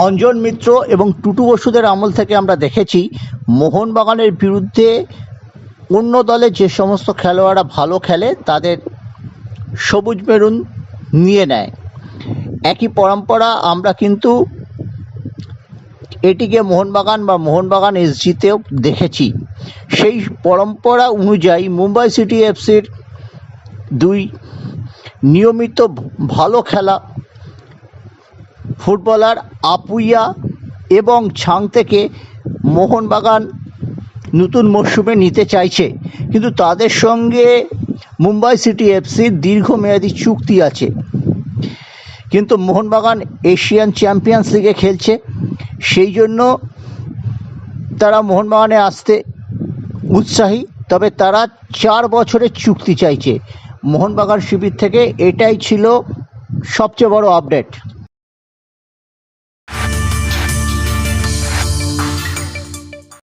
অঞ্জন মিত্র এবং টুটু বসুদের আমল থেকে আমরা দেখেছি, মোহনবাগানের বিরুদ্ধে অন্য দলে যে সমস্ত খেলোয়াড়রা ভালো খেলে তাদের সবুজ মেরুন নিয়ে নেয়। একই পরম্পরা আমরা কিন্তু এটিকে মোহনবাগান বা মোহনবাগান এসজিতেও দেখেছি। সেই পরম্পরা অনুযায়ী মুম্বাই সিটি এফসির দুই নিয়মিত ভালো খেলা ফুটবলার আপুইয়া এবং ছাং থেকে মোহনবাগান নতুন মরশুমে নিতে চাইছে। কিন্তু তাদের সঙ্গে মুম্বাই সিটি এফসির দীর্ঘমেয়াদী চুক্তি আছে। কিন্তু মোহনবাগান এশিয়ান চ্যাম্পিয়ন্স লিগে খেলছে। সেই জন্য তারা মোহনবাগানে আসতে উৎসাহী। তবে তারা চার বছরের চুক্তি চাইছে। মোহনবাগান শিবির থেকে এটাই ছিল সবচেয়ে বড় আপডেট।